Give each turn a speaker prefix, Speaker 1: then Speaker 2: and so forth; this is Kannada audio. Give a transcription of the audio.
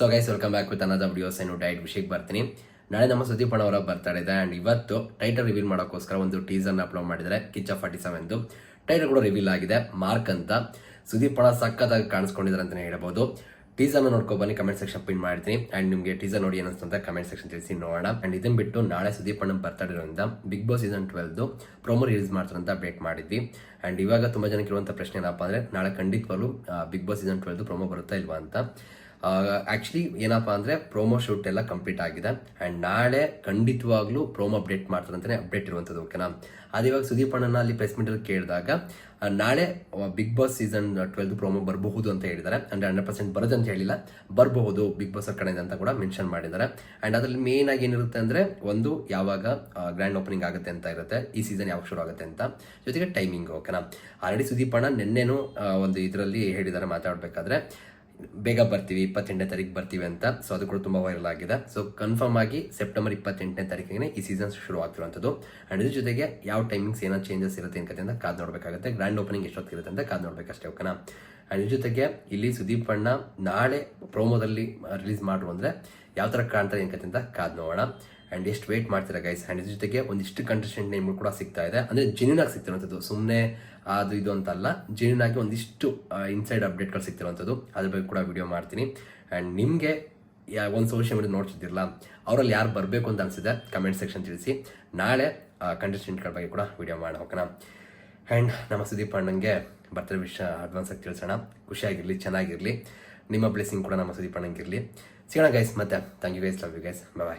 Speaker 1: So guys welcome back with another videos ಏನು ಡೈಟ್ ವಿಷಯಕ್ಕೆ ಬರ್ತೀನಿ. ನಾಳೆ ನಮ್ಮ ಸುದೀಪ್ ಅವರ ಬರ್ತಾಡೆ ಇದೆ ಆ್ಯಂಡ್ ಇವತ್ತು ಟೈಟಲ್ ರಿವೀಲ್ ಮಾಡೋಕ್ಕೋಸ್ಕರ ಒಂದು ಟೀಸರ್ನ ಅಪ್ಲೋಡ್ ಮಾಡಿದ್ದಾರೆ. ಕಿಚ್ಚ ಫಾರ್ಟಿ ಸೆವೆನ್ದು ಟೈಟಲ್ ಕೂಡ ರಿವೀಲ್ ಆಗಿದೆ. ಮಾರ್ಕ್ ಅಂತ. ಸುದೀಪ್ ಅಣ್ಣ ಸಕ್ಕತ್ತಾಗಿ ಕಾಣಿಸ್ಕೊಂಡಿದ್ದಾರೆ ಅಂತಲೇ ಹೇಳ್ಬೋದು. ಟೀಸರ್ನ ನೋಡ್ಕೊ ಬನ್ನಿ. ಕಮೆಂಟ್ ಸೆಕ್ಷನ್ ಪಿನ್ ಮಾಡ್ತೀನಿ. ಆ್ಯಂಡ್ ನಿಮಗೆ ಟೀಸರ್ ನೋಡಿ ಏನಿಸ್ತು ಅಂತ ಕಮೆಂಟ್ ಸೆಕ್ಷನ್ ತಿಳಿಸಿ ನೋಡೋಣ. ಆ್ಯಂಡ್ ಇದನ್ನು ಬಿಟ್ಟು ನಾಳೆ ಸುದೀಪ್ ಅಣ್ಣ ಬರ್ತಾ ಇರೋದ್ರಿಂದ Bigg Boss season ಟ್ವೆಲ್ದು promo release ಮಾಡ್ತಾರೆ ಅಂತ ಮಾಡಿದ್ವಿ. ಆ್ಯಂಡ್ ಇವಾಗ ತುಂಬ ಜನಕ್ಕೆ ಇರುವಂಥ ಪ್ರಶ್ನೆ ಏನಪ್ಪ ಅಂದರೆ ನಾಳೆ ಖಂಡಿತವಾಗ್ಲೂ ಬಿಗ್ ಬಾಸ್ ಸೀಸನ್ ಟ್ವೆಲ್ದು ಪ್ರೊಮೋ ಬರುತ್ತಾ ಇಲ್ವಾ ಅಂತ. ಆಕ್ಚುಲಿ ಏನಪ್ಪಾ ಅಂದ್ರೆ ಪ್ರೋಮೋ ಶೂಟ್ ಎಲ್ಲ ಕಂಪ್ಲೀಟ್ ಆಗಿದೆ. ಅಂಡ್ ನಾಳೆ ಖಂಡಿತವಾಗ್ಲೂ ಪ್ರೋಮೋ ಅಪ್ಡೇಟ್ ಮಾಡ್ತಾರೆ ಅಂತಲೇ ಅಪ್ಡೇಟ್ ಇರುವಂಥದ್ದು ಓಕೆನಾ ಅದು ಇವಾಗ ಸುದೀಪ್ ಅಣ್ಣನ ಅಲ್ಲಿ ಪ್ರೆಸ್ ಮೀಟ್ ಅಲ್ಲಿ ಕೇಳಿದಾಗ ನಾಳೆ Bigg Boss season twelfth promo ಬರಬಹುದು ಅಂತ ಹೇಳಿದ್ದಾರೆ. ಅಂದ್ರೆ ಹಂಡ್ರೆಡ್ ಪರ್ಸೆಂಟ್ ಬರೋದು ಅಂತ ಹೇಳಿಲ್ಲ, ಬರಬಹುದು ಬಿಗ್ ಬಾಸ್ ಕಡೆಯಿಂದ ಅಂತ ಕೂಡ ಮೆನ್ಷನ್ ಮಾಡಿದ್ದಾರೆ. ಅಂಡ್ ಅದರಲ್ಲಿ ಮೇನ್ ಆಗಿ ಏನಿರುತ್ತೆ ಅಂದ್ರೆ ಒಂದು ಯಾವಾಗ ಗ್ರ್ಯಾಂಡ್ ಓಪನಿಂಗ್ ಆಗುತ್ತೆ ಅಂತ ಇರುತ್ತೆ, ಈ ಸೀಸನ್ ಯಾವಾಗ ಶುರು ಆಗುತ್ತೆ ಅಂತ. ಜೊತೆಗೆ ಟೈಮಿಂಗ್ ಓಕೆನಾ ಆಲ್ರೆಡಿ ಸುದೀಪ್ ಅಣ್ಣ ನಿನ್ನೆನೂ ಒಂದು ಇದರಲ್ಲಿ ಹೇಳಿದ್ದಾರೆ ಮಾತಾಡಬೇಕಾದ್ರೆ ಬೇಗ ಬರ್ತೀವಿ, ಇಪ್ಪತ್ತೆಂಟನೇ ತಾರೀಕು ಬರ್ತೀವಿ ಅಂತ. ಸೊ ಅದು ಕೂಡ ತುಂಬ ವೈರಲ್ ಆಗಿದೆ. ಸೊ ಕನ್ಫರ್ಮ್ ಆಗಿ ಸೆಪ್ಟೆಂಬರ್ ಇಪ್ಪತ್ತೆಂಟನೇ ತಾರೀಕಿಗೆ ಈ ಸೀಸನ್ ಶುರು ಆಗ್ತಿರುವಂಥದ್ದು. ಅಂಡ್ ಇದ್ರ ಜೊತೆಗೆ ಯಾವ ಟೈಮಿಂಗ್ಸ್ ಏನೋ ಚೇಂಜಸ್ ಇರುತ್ತೆ ಅನ್ಕತೆ ಅಂತ ಕಾದು ನೋಡಬೇಕಾಗುತ್ತೆ. ಗ್ರ್ಯಾಂಡ್ ಓಪನಿಂಗ್ ಎಷ್ಟೊತ್ತಿರುತ್ತೆ ಅಂತ ಕಾದು ನೋಡಬೇಕಷ್ಟೇ ಓಕೆನಾ ಅಂಡ್ ಇದ್ರ ಜೊತೆಗೆ ಇಲ್ಲಿ ಸುದೀಪ್ ಅಣ್ಣ ನಾಳೆ ಪ್ರೋಮೋದಲ್ಲಿ ರಿಲೀಸ್ ಮಾಡ್ರು ಅಂದರೆ ಯಾವ ಥರ ಕಾಣ್ತಾರೆ ಅನ್ಕತೆ ಅಂತ ಕಾದು ನೋಡೋಣ. ಅಂಡ್ ಎಷ್ಟು ವೇಟ್ ಮಾಡ್ತೀರಾ ಗೈಸ್ ಆ್ಯಂಡ್ ಇದ್ರ ಜೊತೆಗೆ ಒಂದಿಷ್ಟು ಕಂಟೆಸ್ಟೆಂಟ್ ನೇಮ್ ಕೂಡ ಸಿಗ್ತಾ ಇದೆ. ಅಂದ್ರೆ ಜೆನ್ಯೂನ್ ಆಗಿ ಸಿಗ್ತಿರುವಂಥದ್ದು. ಸುಮ್ಮನೆ ಅದು ಇದು ಅಂತಲ್ಲ. ಜೆನ್ಯೂನ್ ಆಗಿ ಒಂದಿಷ್ಟು ಇನ್ಸೈಡ್ ಅಪ್ಡೇಟ್ಗಳು ಸಿಗ್ತಿರುವಂಥದ್ದು. ಅದ್ರ ಬಗ್ಗೆ ಕೂಡ ವಿಡಿಯೋ ಮಾಡ್ತೀನಿ. ಆ್ಯಂಡ್ ನಿಮಗೆ ಒಂದು ಸೋಷಿಯಲ್ ಮೀಡಿಯಾ ನೋಡ್ತಿದ್ದಿರಲ್ಲ, ಅವರಲ್ಲಿ ಯಾರು ಬರಬೇಕು ಅಂತ ಅನಿಸಿದೆ ಕಮೆಂಟ್ ಸೆಕ್ಷನ್ ತಿಳಿಸಿ. ನಾಳೆ ಕಂಟೆಸ್ಟೆಂಟ್ಗಳ ಬಗ್ಗೆ ಕೂಡ ವಿಡಿಯೋ ಮಾಡೋಣ ಹೋಗೋಣ ಆ್ಯಂಡ್ ನಮ್ಮ ಸುದೀಪ್ ಅಣ್ಣಂಗೆ ಬರ್ತಾರೆ ವಿಷಯ ಅಡ್ವಾನ್ಸ್ ಆಗಿ ತಿಳಿಸೋಣ. ಖುಷಿಯಾಗಿರಲಿ, ಚೆನ್ನಾಗಿರಲಿ. ನಿಮ್ಮ ಬ್ಲೆಸ್ಸಿಂಗ್ ಕೂಡ ನಮ್ಮ ಸುದೀಪ್ ಅಣ್ಣಂಗೆ ಇರಲಿ ಸಿಗೋಣ ಗೈಸ್ ಮತ್ತೆ. Thank you guys love you guys bye